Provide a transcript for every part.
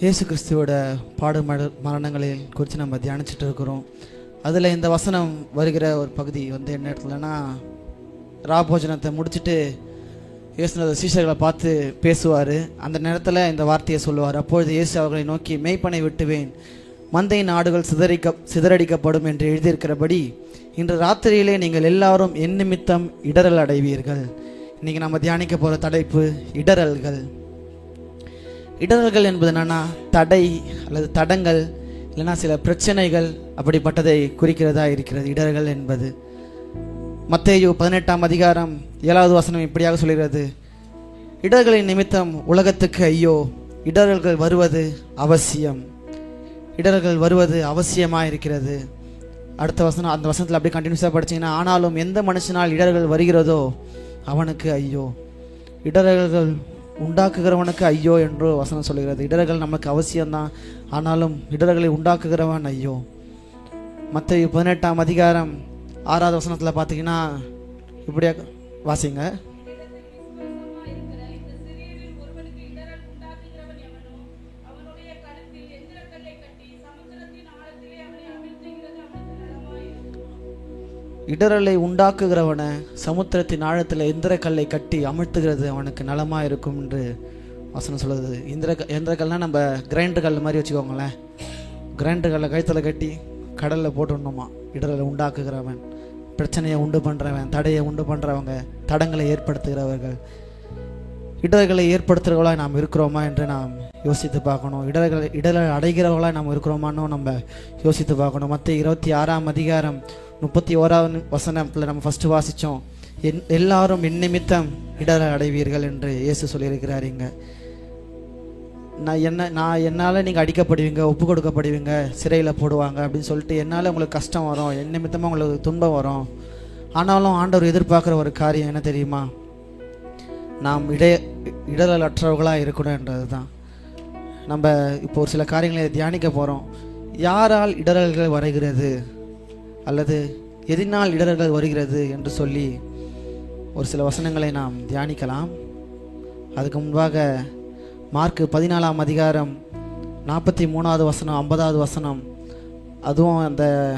இயேசு கிறிஸ்துவோட பாடு மரணங்களில் குறித்து நம்ம தியானிச்சுட்டு இருக்கிறோம். அதில் இந்த வசனம் வருகிற ஒரு பகுதி வந்து என்ன இடத்துலனா ராபோஜனத்தை முடிச்சுட்டு இயேசுநாத சீஷர்களை பார்த்து பேசுவார். அந்த நேரத்தில் இந்த வார்த்தையை சொல்லுவார். அப்பொழுது இயேசு அவர்களை நோக்கி மெய்ப்பனை விட்டுவேன். மந்தையின் ஆடுகள் சிதறிக்க சிதறடிக்கப்படும் என்று எழுதியிருக்கிறபடி இன்று ராத்திரியிலே நீங்கள் எல்லாரும் என் நிமித்தம் இடரல் அடைவீர்கள். இன்றைக்கி நம்ம தியானிக்க போகிற தலைப்பு இடரல்கள் இடர்கள் என்பது என்னென்னா தடை அல்லது தடங்கள் இல்லைன்னா சில பிரச்சனைகள் அப்படிப்பட்டதை குறிக்கிறதா இருக்கிறது. இடர்கள் என்பது. மத்தேயு பதினெட்டாம் அதிகாரம் ஏழாவது வசனம் இப்படியாக சொல்கிறது. இடர்களின் நிமித்தம் உலகத்துக்கு ஐயோ இடர்கள் வருவது அவசியம். இடர்கள் வருவது அவசியமாக இருக்கிறது அடுத்த வசனம் அந்த வசனத்தில் அப்படியே கண்டினியூஸாக படிச்சிங்கன்னா ஆனாலும் எந்த மனுஷனால் இடர்கள் வருகிறதோ அவனுக்கு ஐயோ. இடர்கள் உண்டாக்குகிறவனுக்கு ஐயோ என்று வசனம் சொல்கிறது இடர்கள் நமக்கு அவசியம்தான். ஆனாலும் இடர்களை உண்டாக்குகிறவன் ஐயோ. மற்ற பதினெட்டாம் அதிகாரம் ஆறாவது வசனத்தில் பார்த்தீங்கன்னா இப்படியா வாசிங்க. இடரலை உண்டாக்குகிறவனை சமுத்திரத்தின் ஆழத்தில் இந்திரக்கல்லை கட்டி அமிழ்த்துகிறது. அவனுக்கு நலமாக இருக்கும் என்று வசனம் சொல்லுது. இந்திர இந்திரக்கல்னால் நம்ம கிரைண்டர் கல் மாதிரி வச்சுக்கோங்களேன். கிரைண்டர் கல்லை கழுத்தில் கட்டி கடலில் போட்டுடணுமா? இடரலை உண்டாக்குகிறவன் பிரச்சனையை உண்டு பண்ணுறவன் தடையை உண்டு பண்ணுறவங்க தடங்களை ஏற்படுத்துகிறவர்கள். இடர்களை ஏற்படுத்துகிறவர்களாக நாம் இருக்கிறோமா என்று நாம் யோசித்து பார்க்கணும். இடர்களை இடர்கள் அடைகிறவர்களாக நாம் இருக்கிறோமான்னு நம்ம யோசித்து பார்க்கணும். மற்ற இருபத்தி ஆறாம் அதிகாரம் முப்பத்தி ஓராவது வசனத்தில் நம்ம ஃபஸ்ட்டு வாசித்தோம் என் எல்லாரும் என் நிமித்தம் இடரை அடைவீர்கள் என்று இயேசு சொல்லியிருக்கிறார் இங்கே. நான் என்ன நான் என்னால் நீங்கள் அடிக்கப்படுவீங்க ஒப்பு கொடுக்கப்படுவீங்க சிறையில் போடுவாங்க அப்படின்னு சொல்லிட்டு என்னால் உங்களுக்கு கஷ்டம் வரும் என் நிமித்தமாக உங்களுக்கு துன்பம் வரும். ஆனாலும் ஆண்டவர் எதிர்பார்க்குற ஒரு காரியம் என்ன தெரியுமா? நாம் இடைய இடலற்றவர்களாக இருக்கணும் என்றது தான் நம்ம இப்போ ஒரு சில காரியங்களை தியானிக்க போகிறோம் யாரால் இடரல்கள் வருகிறது? அல்லது எதினால் இடர்கள் வருகிறது என்று சொல்லி ஒரு சில வசனங்களை நாம் தியானிக்கலாம். அதுக்கு முன்பாக மார்க்கு பதினாலாம் அதிகாரம் நாற்பத்தி மூணாவது வசனம் ஐம்பதாவது வசனம் அதுவும் அந்த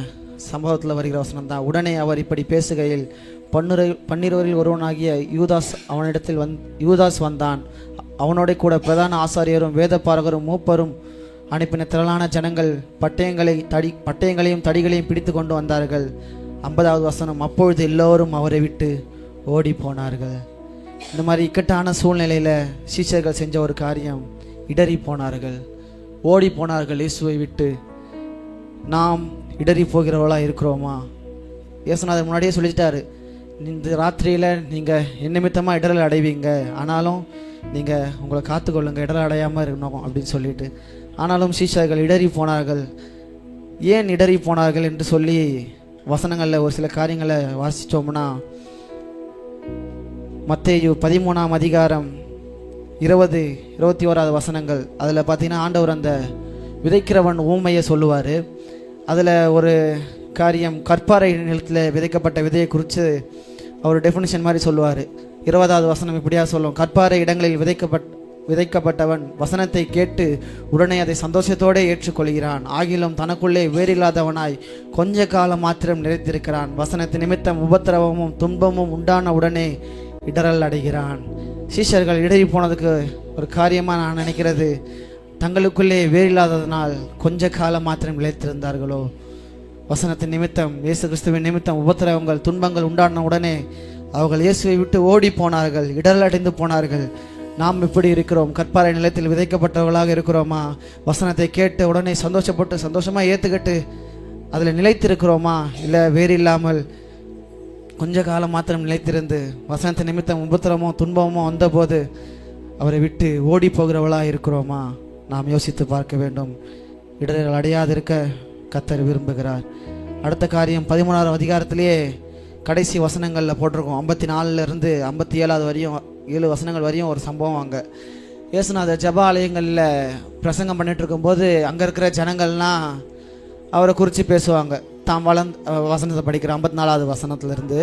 சம்பவத்தில் வருகிற வசனம் தான் உடனே அவர் இப்படி பேசுகையில் பன்னிரு பன்னிருவரில் ஒருவனாகிய யூதாஸ் அவனிடத்தில் வந் யூதாஸ் வந்தான். அவனோட கூட பிரதான ஆசாரியரும் வேதப்பாரகரும் மூப்பரும் அனுப்பின திரளான ஜனங்கள் பட்டயங்களை தடி பட்டயங்களையும் தடிகளையும் பிடித்து கொண்டு வந்தார்கள். ஐம்பதாவது வசனம் அப்பொழுது எல்லோரும் அவரை விட்டு ஓடி போனார்கள் இந்த மாதிரி இக்கட்டான சூழ்நிலையில் சீஷர்கள் செஞ்ச ஒரு காரியம் இடறி போனார்கள். ஓடி போனார்கள் இயேசுவை விட்டு. நாம் இடறி போகிறவளாக இருக்கிறோமா? இயேசுநாதர் முன்னாடியே சொல்லிட்டாரு இந்த ராத்திரியில் நீங்கள் நிமித்தமாக இடரல் அடைவீங்க. ஆனாலும் நீங்கள் உங்களை காத்துக்கொள்ளுங்க இடரல் அடையாமல் இருக்கணும் அப்படின்னு சொல்லிட்டு. ஆனாலும் சீஷர்கள் இடறி போனார்கள். ஏன் இடறி போனார்கள் என்று சொல்லி வசனங்களில் ஒரு சில காரியங்களை வாசித்தோம்னா மத்தேயு பதிமூணாம் அதிகாரம் இருபது இருபத்தி ஓராவது வசனங்கள். அதில் பார்த்தீங்கன்னா ஆண்டவர் அந்த விதைக்கிறவன் ஊமையை சொல்லுவார். அதில் ஒரு காரியம் கற்பாறை நிலத்தில் விதைக்கப்பட்ட விதையை குறித்து அவர் டெஃபினிஷன் மாதிரி சொல்லுவார். இருபதாவது வசனம் இப்படியா சொல்லும். கற்பாறை இடங்களில் விதைக்கப்பட் விதைக்கப்பட்டவன் வசனத்தை கேட்டு உடனே அதை சந்தோஷத்தோடு ஏற்றுக்கொள்கிறான். ஆகிலும் தனக்குள்ளே வேறில்லாதவனாய் கொஞ்ச காலம் மாத்திரம் நிறைத்திருக்கிறான் வசனத்து நிமித்தம் உபத்திரவமும் துன்பமும் உண்டான உடனே இடரல் அடைகிறான். சீஷர்கள் இடறி போனதுக்கு ஒரு காரியமாக நான் நினைக்கிறது. தங்களுக்குள்ளே வேறில்லாததனால் கொஞ்ச காலம் மாத்திரம் நிலைத்திருந்தார்களோ? வசனத்தின் நிமித்தம் இயேசு கிறிஸ்துவின் நிமித்தம் உபத்திரவங்கள் துன்பங்கள் உண்டான உடனே அவர்கள் இயேசுவை விட்டு ஓடி போனார்கள் இடரல் அடைந்து போனார்கள். நாம் இப்படி இருக்கிறோம் கற்பாறை நிலத்தில் விதைக்கப்பட்டவர்களாக இருக்கிறோமா? வசனத்தை கேட்டு உடனே சந்தோஷப்பட்டு சந்தோஷமாக ஏற்றுக்கிட்டு அதில் நிலைத்திருக்கிறோமா? இல்லை வேறு இல்லாமல் கொஞ்ச காலம் மாத்திரம் நிலைத்திருந்து வசனத்தை நிமித்தம் உபத்திரமோ துன்பமோ வந்தபோது அவரை விட்டு ஓடி போகிறவளாக இருக்கிறோமா? நாம் யோசித்து பார்க்க வேண்டும். இடர்கள் அடையாதிருக்க கத்தர் விரும்புகிறார். அடுத்த காரியம் பதிமூணாவது அதிகாரத்திலேயே கடைசி வசனங்களில் போட்டிருக்கோம். ஐம்பத்தி நாலுலேருந்து ஐம்பத்தி ஏழாவது வரையும் ஏழு வசனங்கள் வரையும் ஒரு சம்பவம் அங்கே. இயேசுநாதர் ஜப ஆலயங்களில் பிரசங்கம் பண்ணிட்டு இருக்கும்போது அங்கே இருக்கிற ஜனங்கள்லாம் அவரை குறித்து பேசுவாங்க. தாம் வளர்ந்து வசனத்தை படிக்கிற ஐம்பத்தி நாலாவது வசனத்துலேருந்து.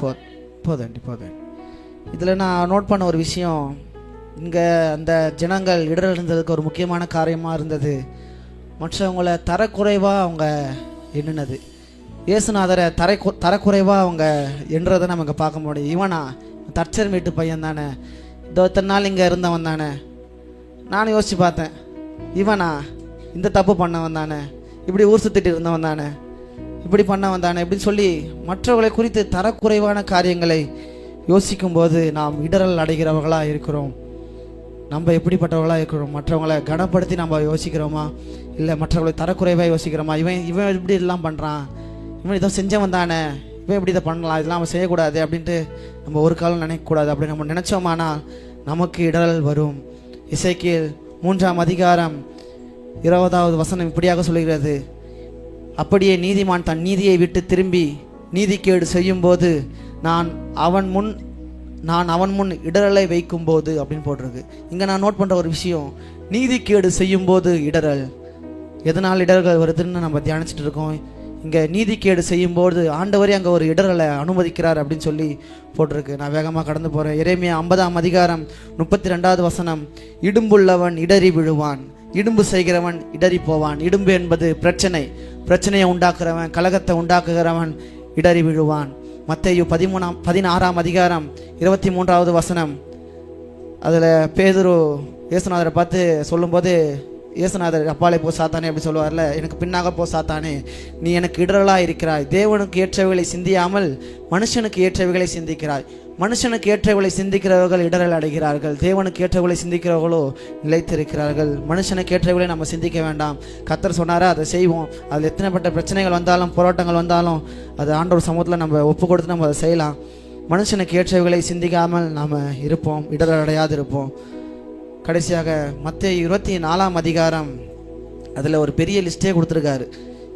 போ போதாண்டி போதேன் இதில் நான் நோட் பண்ண ஒரு விஷயம். இங்கே அந்த ஜனங்கள் இடர் இருந்ததுக்கு ஒரு முக்கியமான காரியமாக இருந்தது. மற்றவங்கள தரக்குறைவாக அவங்க எண்ணினது. இயேசுநாதரை தரை தரக்குறைவாக அவங்க எண்ணுறதை நம்ம இங்கே பார்க்க முடியும். இவனா தச்சர் வீட்டு பையன் தானே. இதோ இத்தனை நாள் இங்கே இருந்தவன் தானே. நானும் யோசித்து பார்த்தேன். இவனா இந்த தப்பு பண்ணவன் தானே. இப்படி ஊர் சுற்றிட்டு இருந்தவன் தானே. இப்படி பண்ண வந்தானே இப்படின்னு சொல்லி மற்றவர்களை குறித்து தரக்குறைவான காரியங்களை யோசிக்கும்போது நாம் இடரல் அடைகிறவர்களாக இருக்கிறோம். நம்ம எப்படிப்பட்டவர்களாக இருக்கிறோம்? மற்றவங்களை கனப்படுத்தி நம்ம யோசிக்கிறோமா? இல்லை மற்றவர்களை தரக்குறைவாக யோசிக்கிறோமா? இவன் இவன் இப்படி எல்லாம் பண்ணுறான் இவன் இதை செஞ்சவன் தானே. இவன் இப்படி இதை பண்ணலாம். இதெல்லாம் அவன் செய்யக்கூடாது அப்படின்ட்டு நம்ம ஒரு காலம் நினைக்கக்கூடாது அப்படி நம்ம நினச்சோமானால் நமக்கு இடரல் வரும். இசைக்கு மூன்றாம் அதிகாரம் இருபதாவது வசனம் இப்படியாக சொல்கிறது அப்படியே நீதிமான் தன் நீதியை விட்டு திரும்பி நீதிக்கேடு செய்யும்போது நான் அவன் முன் நான் அவன் முன் இடரலை வைக்கும்போது அப்படின்னு போட்டிருக்கு. இங்கே நான் நோட் பண்ணுற ஒரு விஷயம் நீதிக்கேடு செய்யும்போது இடரல் எதனால் இடர்கள் வருதுன்னு நம்ம தியானிச்சுட்டு இருக்கோம். இங்கே நீதிக்கேடு செய்யும்போது ஆண்டவரே அங்கே ஒரு இடரலை அனுமதிக்கிறார் அப்படின்னு சொல்லி போட்டிருக்கு. நான் வேகமாக கடந்து போகிறேன் இறைமையா ஐம்பதாம் அதிகாரம் முப்பத்தி ரெண்டாவது வசனம். இடும்புள்ளவன் இடறி விழுவான். இடும்பு செய்கிறவன் இடறி போவான் இடும்பு என்பது பிரச்சனை. பிரச்சனையை உண்டாக்குறவன் கலகத்தை உண்டாக்குகிறவன் இடறி விழுவான். மத்தையு பதிமூணாம் பதினாறாம் அதிகாரம் இருபத்தி மூன்றாவது வசனம். அதில் பேதுரு இயேசுநாதரை பார்த்து சொல்லும்போது இயேசுநாதர் அப்பாலே போ சாத்தானே அப்படி சொல்லுவார்ல எனக்கு பின்னாக போ சாத்தானே நீ எனக்கு இடரலாக இருக்கிறாய் தேவனுக்கு ஏற்றவைகளை சிந்தியாமல் மனுஷனுக்கு ஏற்றவைகளை சிந்திக்கிறாய். மனுஷனுக்கு ஏற்றவர்களை சிந்திக்கிறவர்கள் இடரல் அடைகிறார்கள். தேவனுக்கு ஏற்றவர்களை சிந்திக்கிறவர்களோ நிலைத்திருக்கிறார்கள். மனுஷனுக்கு ஏற்றவர்களை நம்ம சிந்திக்க வேண்டாம். கத்தர் சொன்னாரா அதை செய்வோம். அதில் எத்தனைப்பட்ட பிரச்சனைகள் வந்தாலும் போராட்டங்கள் வந்தாலும் அது ஆண்டவர் சமூகத்தில் நம்ம ஒப்பு கொடுத்து நம்ம அதை செய்யலாம். மனுஷனுக்கு ஏற்றவர்களை சிந்திக்காமல் நாம் இருப்போம் இடரல் அடையாது இருப்போம் கடைசியாக மற்ற இருபத்தி நாலாம் அதிகாரம் அதில் ஒரு பெரிய லிஸ்ட்டே கொடுத்துருக்காரு.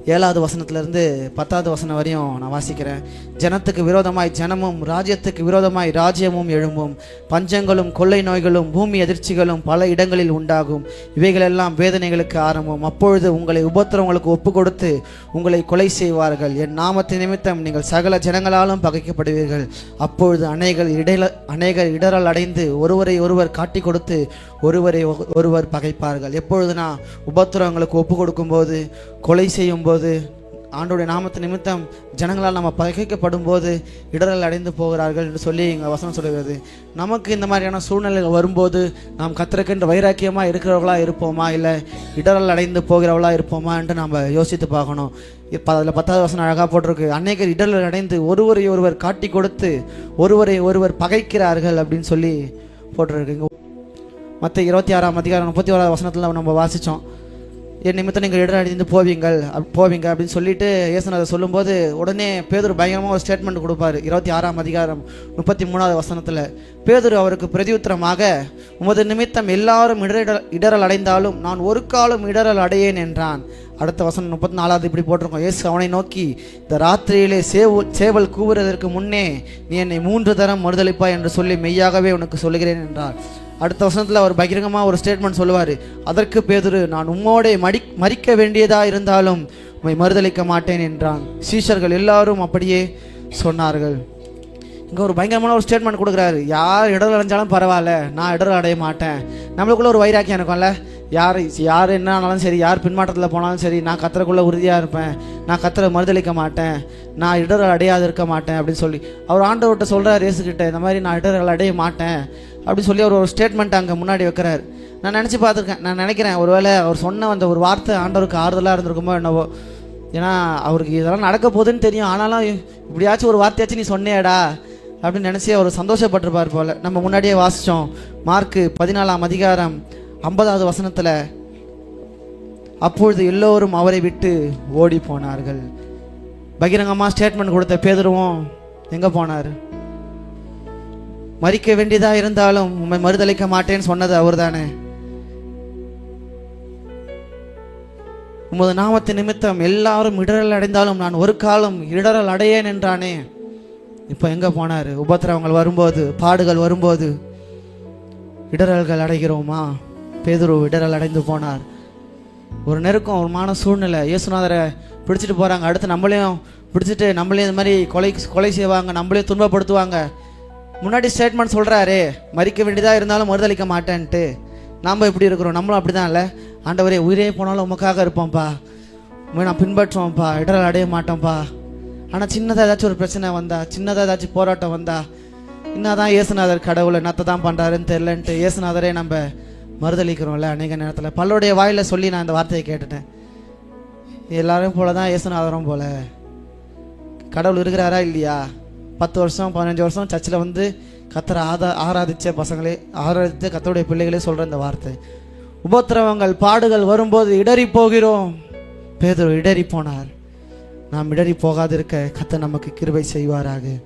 ஏழாவது வசனத்திலிருந்து பத்தாவது வசனம் வரையும் நான் வாசிக்கிறேன். ஜனத்துக்கு விரோதமாய் ஜனமும் ராஜ்யத்துக்கு விரோதமாய் ராஜ்யமும் எழும்பும். பஞ்சங்களும் கொள்ளை நோய்களும் பூமி அதிர்ச்சிகளும் பல இடங்களில் உண்டாகும். இவைகளெல்லாம் வேதனைகளுக்கு ஆரம்பம். அப்பொழுது உங்களை உபத்திரவங்களுக்கு ஒப்பு கொடுத்து உங்களை கொலை செய்வார்கள். என் நாமத்தின் நிமித்தம் நீங்கள் சகல ஜனங்களாலும் பகைக்கப்படுவீர்கள். அப்பொழுது அநேகர் இடையில அநேகர் இடரல் அடைந்து ஒருவரை ஒருவர் காட்டி கொடுத்து ஒருவரை ஒருவர் பகைப்பார்கள். எப்பொழுது நான் உபத்திரவங்களுக்கு ஒப்பு கொடுக்கும்போது கொலை செய்யும்போது ஆண்டோடைய நாமத்து நிமித்தம் ஜனங்களால் நம்ம பகைக்கப்படும் போது இடரல் அடைந்து போகிறார்கள் என்று சொல்லி இங்கே வசனம் சொல்கிறது நமக்கு இந்த மாதிரியான சூழ்நிலைகள் வரும்போது நாம் கத்திரக்கின்ற வைராக்கியமாக இருக்கிறவர்களா இருப்போமா? இல்லை இடரல் அடைந்து போகிறவர்களா இருப்போமா என்று நம்ம யோசித்து பார்க்கணும். இப்போ அதில் பத்தாவது வசனம் அழகாக போட்டிருக்கு. அநேகர் இடரல் அடைந்து ஒருவரை ஒருவர் காட்டி கொடுத்து ஒருவரை ஒருவர் பகைக்கிறார்கள் அப்படின்னு சொல்லி போட்டிருக்கு. மற்ற இருபத்தி ஆறாம் அதிகாரம் முப்பத்தி ஓராவது வசனத்தில் நம்ம வாசித்தோம் என் நிமித்தம் நீங்கள் இடர் அடைந்து போவீங்கள் போவீங்க அப்படின்னு சொல்லிட்டு இயேசுநாதர் சொல்லும்போது உடனே பேதூர் பயங்கரமாக ஒரு ஸ்டேட்மெண்ட் கொடுப்பார். இருபத்தி ஆறாம் அதிகாரம் முப்பத்தி மூணாவது வசனத்தில் பேதூர் அவருக்கு பிரதியுத்தரமாக உமது நிமித்தம் எல்லாரும் இடரல் இடரல் அடைந்தாலும் நான் ஒரு காலம் இடரல் அடையேன் என்றான். அடுத்த வசனம் முப்பத்தி நாலாவது இப்படி போட்டிருக்கோம். இயேசு அவனை நோக்கி இந்த ராத்திரியிலே சேவு சேவல் கூவுறதற்கு முன்னே நீ என்னை மூன்று தரம் மறுதளிப்பாய் என்று சொல்லி மெய்யாகவே உனக்கு சொல்லுகிறேன் என்றார். அடுத்த வசனத்தில் அவர் பகிரங்கமாக ஒரு ஸ்டேட்மெண்ட் சொல்லுவார். அதற்கு பேதுரு நான் உம்மோடே மடி மறிக்க வேண்டியதாக இருந்தாலும் உண்மை மறுதளிக்க மாட்டேன் என்றான். சீஷர்கள் எல்லாரும் அப்படியே சொன்னார்கள். இங்கே ஒரு பயங்கரமான ஒரு ஸ்டேட்மெண்ட் கொடுக்குறாரு. யார் இடர் அடைஞ்சாலும் பரவாயில்ல நான் இடர் அடைய மாட்டேன். நம்மளுக்குள்ள ஒரு வைராக்கியம் இருக்கும்ல. யார் யார் என்ன ஆனாலும் சரி யார் பின்மாற்றத்தில் போனாலும் சரி நான் கத்தருக்குள்ளே உறுதியாக இருப்பேன். நான் கத்தரை மறுதளிக்க மாட்டேன். நான் இடர் அடையாது இருக்க மாட்டேன் அப்படின்னு சொல்லி அவர் ஆண்டவர்கிட்ட சொல்கிறார் இயேசுகிட்ட இந்த மாதிரி நான் இடர்கள் அடைய மாட்டேன். அப்படின்னு சொல்லி அவர் ஒரு ஸ்டேட்மெண்ட் அங்கே முன்னாடி வைக்கிறார். நான் நினச்சி பார்த்துருக்கேன். நான் நினைக்கிறேன் ஒருவேளை அவர் சொன்ன அந்த ஒரு வார்த்தை ஆண்டவருக்கு ஆறுதலாக இருந்திருக்குமோ என்னவோ. ஏன்னா அவருக்கு இதெல்லாம் நடக்க போகுதுன்னு தெரியும். ஆனாலும் இப்படியாச்சும் ஒரு வார்த்தையாச்சும் நீ சொன்னேடா அப்படின்னு நினச்சி அவர் சந்தோஷப்பட்டிருப்பார் போல். நம்ம முன்னாடியே வாசித்தோம் மார்க்கு பதினாலாம் அதிகாரம் ஐம்பதாவது வசனத்தில் அப்பொழுது எல்லோரும் அவரை விட்டு ஓடி போனார்கள் பகிரங்கமாக ஸ்டேட்மெண்ட் கொடுத்த பேதுருவும் எங்கே போனார்? மறிக்க வேண்டியதாக இருந்தாலும் உண்மை மறுதளிக்க மாட்டேன்னு சொன்னது அவர்தானே? உமது நாமத்து நிமித்தம் எல்லாரும் இடரல் அடைந்தாலும் நான் ஒரு காலம் இடரல் அடையேன் என்றானே? இப்போ எங்கே போனார்? உபத்திரவங்கள் வரும்போது பாடுகள் வரும்போது இடரல்கள் அடைகிறோமா? பேதுரு இடரல் அடைந்து போனார். ஒரு நெருக்கம் ஒரு மான சூழ்நிலை. இயேசுநாதரை பிடிச்சிட்டு போகிறாங்க அடுத்து நம்மளையும் பிடிச்சிட்டு நம்மளையும் இந்த மாதிரி கொலை கொலை செய்வாங்க நம்மளையும் துன்பப்படுத்துவாங்க. முன்னாடி ஸ்டேட்மெண்ட் சொல்கிறாரு மறிக்க வேண்டியதாக இருந்தாலும் மறுதளிக்க மாட்டேன்ட்டு. நாம் எப்படி இருக்கிறோம் நம்மளும் அப்படி தான் இல்லை. ஆண்டவரே உயிரே போனாலும் உமக்காக இருப்போம்ப்பா. நான் பின்பற்றுவோம்ப்பா இடரல் அடைய மாட்டோம்ப்பா. ஆனால் சின்னதாக ஏதாச்சும் ஒரு பிரச்சனை வந்தா சின்னதாக ஏதாச்சும் போராட்டம் வந்தா என்னதான் இயேசுநாதர் கடவுளை நத்தை தான் பண்ணுறாருன்னு தெரிலன்ட்டு இயேசுநாதரே நம்ம மறுதளிக்கிறோம்ல அநேக நேரத்தில். பல்லுடைய வாயில் சொல்லி நான் இந்த வார்த்தையை கேட்டுட்டேன். எல்லாரும் போல தான் இயேசுநாதரும் போல. கடவுள் இருக்கிறாரா இல்லையா? பத்து வருஷம் பதினஞ்சு வருஷம் சர்ச்சில் வந்து கத்தரை ஆதா ஆராதித்த பசங்களே ஆராதித்த கத்தருடைய பிள்ளைகளே சொல்கிற இந்த வார்த்தை. உபத்திரவங்கள் பாடுகள் வரும்போது இடறி போகிறோம். பேதர் இடறி போனார். நாம் இடறி போகாதிருக்க கத்த நமக்கு கிருபை செய்வாராக.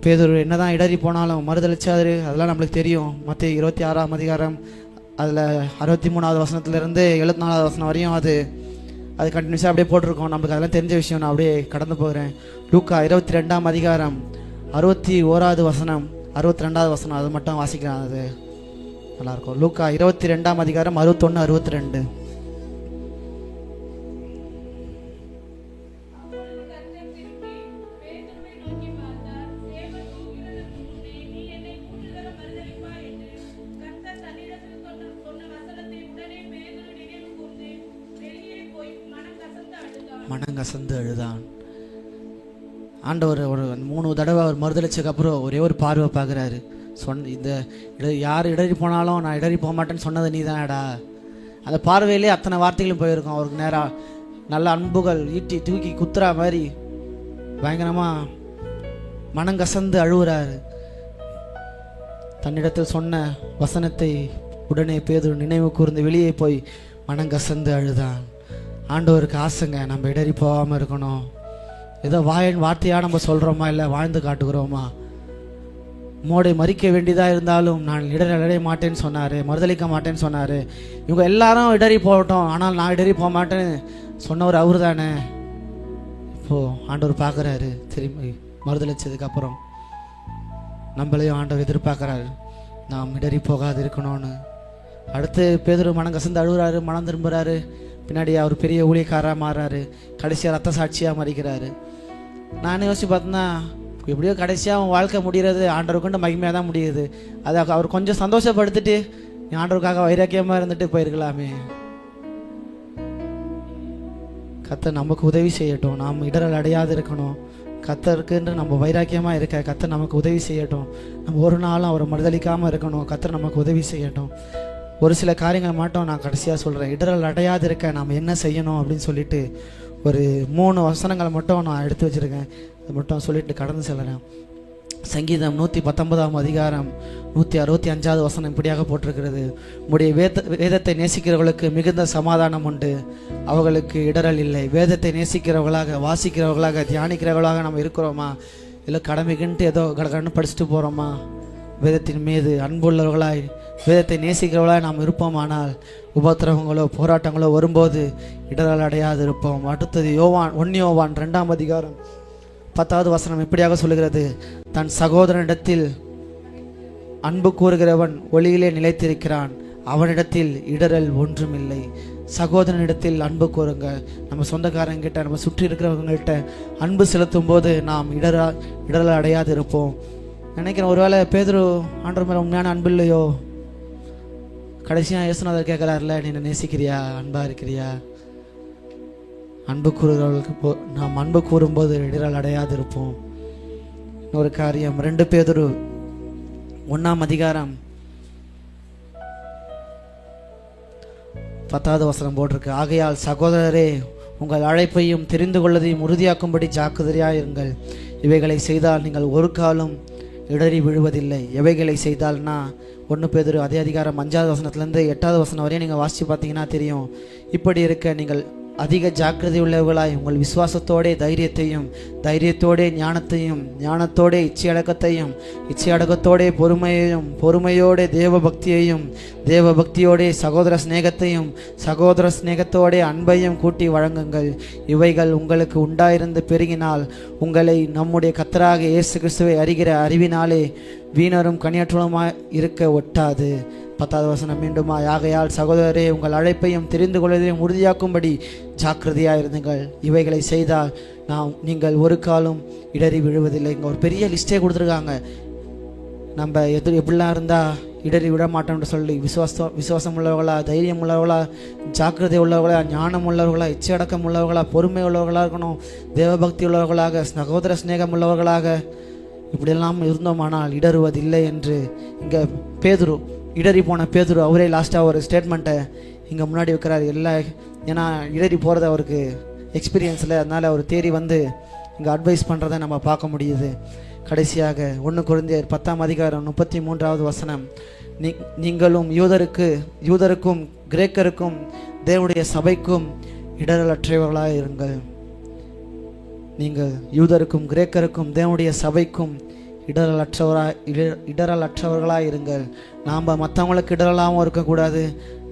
பேதர் என்னதான் இடறி போனாலும் மறுதளிச்சாரு அதெல்லாம் நம்மளுக்கு தெரியும். மற்ற இருபத்தி ஆறாம் அதிகாரம் அதில் அறுபத்தி மூணாவது வசனத்துலேருந்து எழுபத்தி நாலாவது வசனம் வரையும் அது அது கண்டினியூஸாக அப்படியே போட்டிருக்கோம். நம்மளுக்கு அதெல்லாம் தெரிஞ்ச விஷயம். நான் அப்படியே கடந்து போகிறேன். லூக்கா இருபத்தி ரெண்டாம் அதிகாரம் அறுபத்தி ஓராவது வசனம் அறுபத்தி ரெண்டாவது வசனம். அது மட்டும் வாசிக்கலாம். அது நல்லாயிருக்கும். லூக்கா இருபத்தி ரெண்டாம் அதிகாரம் அறுபத்தொன்று அறுபத்தி ரெண்டு மனங்கசந்து அழுதான். ஆண்டவர் ஒரு மூணு தடவை அவர் மறுதளிச்சதுக்கு அப்புறம் ஒரே ஒரு பார்வை பார்க்குறாரு. சொன் இந்த இட யார் இடறி போனாலும் நான் இடறி போக மாட்டேன்னு சொன்னது நீ தானடா அந்த பார்வையிலே அத்தனை வார்த்தைகளும் போயிருக்கும். அவருக்கு நேராக நல்ல அன்புகள் ஈட்டி தூக்கி குத்துறா மாதிரி பயங்கரமாக மனங்கசந்து அழுவுறாரு. தன்னிடத்தில் சொன்ன வசனத்தை உடனே பேது நினைவு கூர்ந்து வெளியே போய் மனங்கசந்து அழுதான். ஆண்டவருக்கு ஆசைங்க நம்ம இடறி போகாமல் இருக்கணும். ஏதோ வாயின் வார்த்தையாக நம்ம சொல்கிறோமா இல்லை வாழ்ந்து காட்டுகிறோமா? மோடை மறிக்க வேண்டியதாக இருந்தாலும் நான் இடர் இடைய மாட்டேன்னு சொன்னார் மறுதளிக்க மாட்டேன்னு சொன்னார். இவங்க எல்லாரும் இடறி போகட்டும் ஆனால் நான் இடறி போக மாட்டேன்னு சொன்னவர் அவர் தானே இப்போது ஆண்டவர் பார்க்குறாரு திரும்பி மறுதளிச்சதுக்கப்புறம் நம்மளையும் ஆண்டவர் எதிர்பார்க்குறாரு நாம் இடறி போகாது இருக்கணும்னு அடுத்து பேதர் மனம் கசந்து அழுகுறாரு மனம் திரும்புகிறாரு பின்னாடி அவர் பெரிய ஊழியக்காராக மாறுறாரு. கடைசியாக ரத்த சாட்சியாக மறிக்கிறாரு. நானே யோசிச்சு பார்த்தேன்னா எப்படியோ கடைசியாக அவன் வாழ்க்கை முடிகிறது ஆண்டவர் கொண்டு மகிமையாக தான் முடியுது. அதை அவர் கொஞ்சம் சந்தோஷப்படுத்திட்டு நீ ஆண்டவருக்காக வைராக்கியமாக இருந்துட்டு போயிருக்கலாமே. கத்தர் நமக்கு உதவி செய்யட்டும். நாம் இடரல் அடையாது இருக்கணும். கத்தருக்குன்ற நம்ம வைராக்கியமாக இருக்க கத்தர் நமக்கு உதவி செய்யட்டும். நம்ம ஒரு நாளும் அவரை மறுதளிக்காமல் இருக்கணும். கத்தர் நமக்கு உதவி செய்யட்டும். ஒரு சில காரியங்கள் மட்டும் நான் கடைசியாக சொல்கிறேன் இடரல் அடையாது இருக்க நாம் என்ன செய்யணும் அப்படின்னு சொல்லிட்டு ஒரு மூணு வசனங்களை மட்டும் நான் எடுத்து வச்சுருக்கேன். அது மட்டும் சொல்லிட்டு கடந்து செல்கிறேன் சங்கீதம் நூற்றி பத்தொன்பதாம் அதிகாரம் நூற்றி அறுபத்தி அஞ்சாவது வசனம் இப்படியாக போட்டிருக்கிறது. உடைய வேத வேதத்தை நேசிக்கிறவர்களுக்கு மிகுந்த சமாதானம் உண்டு. அவர்களுக்கு இடரல் இல்லை. வேதத்தை நேசிக்கிறவர்களாக வாசிக்கிறவர்களாக தியானிக்கிறவர்களாக நம்ம இருக்கிறோமா? இல்லை கடமைக்குன்ட்டு ஏதோ கடகடன்னு படிச்சுட்டு போகிறோமா வேதத்தின் மீது அன்புள்ளவர்களாய் வேதத்தை நேசிக்கிறவளாக நாம் இருப்போமானால் உபத்திரவங்களோ போராட்டங்களோ வரும்போது இடரல் அடையாது இருப்போம் அடுத்தது யோவான் ஒன் யோவான் ரெண்டாம் அதிகாரம் பத்தாவது வசனம் இப்படியாக சொல்லுகிறது. தன் சகோதரனிடத்தில் அன்பு கூறுகிறவன் ஒளியிலே நிலைத்திருக்கிறான். அவனிடத்தில் இடரல் ஒன்றுமில்லை. சகோதரனிடத்தில் அன்பு கூறுங்க நம்ம சொந்தக்காரங்கிட்ட நம்ம சுற்றி இருக்கிறவங்கள்ட்ட அன்பு செலுத்தும் போது நாம் இடரா இடரல் அடையாது இருப்போம் நினைக்கிறேன் ஒருவேளை பேதுரு ஆண்டவர் மேலே உண்மையான அன்பு இல்லையோ? கடைசியாக இயேசுநாதர் கேட்குறாருல நீ நேசிக்கிறியா? அன்பா இருக்கிறியா? அன்பு கூறுகிறவர்களுக்கு போ நாம் அன்பு கூறும்போது இடரால் அடையாது இருப்போம் இன்னொரு காரியம் ரெண்டு பேதொரு ஒன்றாம் அதிகாரம் பத்தாவது வசனம் போட்டிருக்கு. ஆகையால் சகோதரரே உங்கள் அழைப்பையும் தெரிந்து கொள்ளதையும் உறுதியாக்கும்படி ஜாக்கிரதையாயிருங்கள் இவைகளை செய்தால் நீங்கள் ஒரு காலம் இடறி விழுவதில்லை. எவைகளை செய்தால்னா ஒன்று பேதர் அதே அதிகாரம் அஞ்சாவது வசனத்துலேருந்து எட்டாவது வசனம் வரையும் நீங்கள் வாசித்து பார்த்தீங்கன்னா தெரியும். இப்படி இருக்க நீங்கள் அதிக ஜாக்கிரதை உள்ளவர்களாய் உங்கள் விசுவாசத்தோடே தைரியத்தையும் தைரியத்தோடே ஞானத்தையும் ஞானத்தோடே இச்சையடக்கத்தையும் இச்சையடக்கத்தோடே பொறுமையையும் பொறுமையோடே தேவ பக்தியையும் தேவ பக்தியோடே சகோதர சிநேகத்தையும் சகோதர சிநேகத்தோடே அன்பையும் கூட்டி வழங்குங்கள். இவைகள் உங்களுக்கு உண்டாயிருந்து பெருகினால் உங்களை நம்முடைய கத்தராக இயேசு கிறிஸ்துவை அறிகிற அறிவினாலே வீணரும் கனியற்றலுமாய் இருக்க ஒட்டாது. பத்தாவது வசனம் மீண்டுமா ஆகையால் சகோதரரே உங்கள் அழைப்பையும் தெரிந்து கொள்வதையும் உறுதியாக்கும்படி ஜாக்கிரதையாக இருந்தீங்கள். இவைகளை செய்தால் நாம் நீங்கள் ஒரு காலம் இடறி விழுவதில்லை. இங்கே ஒரு பெரிய லிஸ்ட்டே கொடுத்துருக்காங்க. நம்ம எது எப்படிலாம் இருந்தால் இடறி விட மாட்டோம்னு சொல்லி விசுவாசம் விசுவாசம் உள்ளவர்களா தைரியம் உள்ளவர்களா ஜாக்கிரதை உள்ளவர்களா ஞானம் உள்ளவர்களா இச்சையடக்கம் உள்ளவர்களா பொறுமை உள்ளவர்களாக இருக்கணும் தேவபக்தி உள்ளவர்களாக சகோதர சிநேகம் உள்ளவர்களாக இப்படியெல்லாம் இருந்தோமானால் இடறுவதில்லை என்று இங்கே பேதுரு இடறி போன பேதுரு அவரே லாஸ்ட்டாக ஒரு ஸ்டேட்மெண்ட்டை இங்கே முன்னாடி வைக்கிறார். எல்லா ஏன்னா இடறி போகிறது அவருக்கு எக்ஸ்பீரியன்ஸில் அதனால் அவர் தேடி வந்து இங்கே அட்வைஸ் பண்ணுறதை நம்ம பார்க்க முடியுது. கடைசியாக ஒன்று குழந்தையர் பத்தாம் அதிகாரம் முப்பத்தி மூன்றாவது வசனம். நீ நீங்களும் யூதருக்கு யூதருக்கும் கிரேக்கருக்கும் தேவனுடைய சபைக்கும் இடரலற்றவர்களாக இருங்கள். நீங்கள் யூதருக்கும் கிரேக்கருக்கும் தேவனுடைய சபைக்கும் இடரலற்றவராக இட இடரலற்றவர்களாக இருங்கள். நாம் மற்றவங்களுக்கு இடரலாகவும் இருக்கக்கூடாது.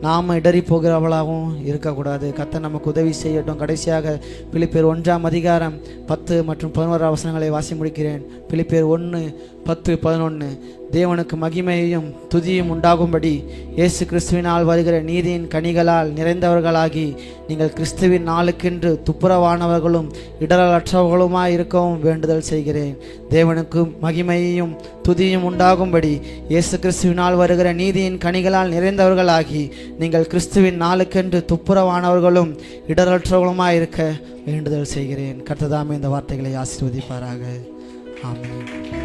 நாம் இடறி போகிறவளாகவும் இருக்கக்கூடாது. கத்தை நமக்கு உதவி செய்யட்டும். கடைசியாக பிலிப்பேர் ஒன்றாம் அதிகாரம் பத்து மற்றும் பதினோரு அவசரங்களை வாசி முடிக்கிறேன். பிலிப்பேர் ஒன்று பத்து பதினொன்று தேவனுக்கு மகிமையும் துதியும் உண்டாகும்படி இயேசு கிறிஸ்துவினால் வருகிற நீதியின் கனிகளால் நிறைந்தவர்களாகி நீங்கள் கிறிஸ்துவின் நாளுக்கென்று துப்புரவானவர்களும் இடரலற்றவர்களுமாய் இருக்கவும் வேண்டுதல் செய்கிறேன். தேவனுக்கு மகிமையும் துதியும் உண்டாகும்படி இயேசு கிறிஸ்துவினால் வருகிற நீதியின் கனிகளால் நிறைந்தவர்களாகி நீங்கள் கிறிஸ்துவின் நாளுக்கென்று துப்புரவானவர்களும் இடரற்றவர்களுமாய் இருக்க வேண்டுதல் செய்கிறேன். கர்த்ததாமே இந்த வார்த்தைகளை ஆசீர்வதிப்பாராக. ஆமாம்